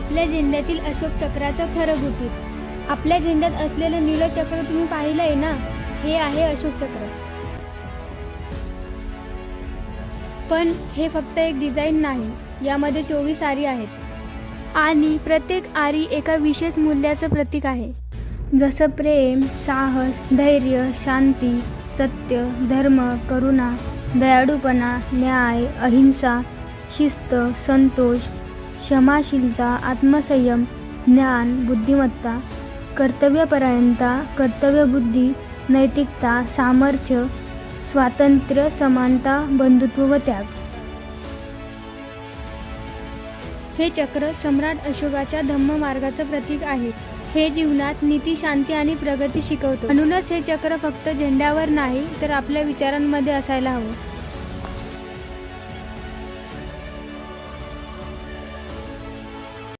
आपल्या झेंड्यातील अशोक चक्राचं खरं गुपित. आपल्या झेंड्यात असलेलं नीलचक्र तुम्ही पाहिलं आहे ना? हे आहे अशोक चक्र. पण हे फक्त एक डिझाईन नाही यामध्ये चोवीस आरी आहेत. आणि प्रत्येक आरी एका विशेष मूल्याचं प्रतीक आहे. जसं प्रेम साहस धैर्य शांती सत्य धर्म करुणा दयाळूपणा न्याय अहिंसा शिस्त संतोष क्षमाशीलता आत्मसंयम ज्ञान बुद्धिमत्ता कर्तव्यपरायणता कर्तव्यबुद्धी नैतिकता सामर्थ्य स्वातंत्र्य समानता बंधुत्व व त्याग. हे चक्र सम्राट अशोकाच्या धम्म मार्गाचं प्रतीक आहे. हे जीवनात नीती शांती आणि प्रगती शिकवतो. म्हणूनच हे चक्र फक्त झेंड्यावर नाही तर आपल्या विचारांमध्ये असायला हवं.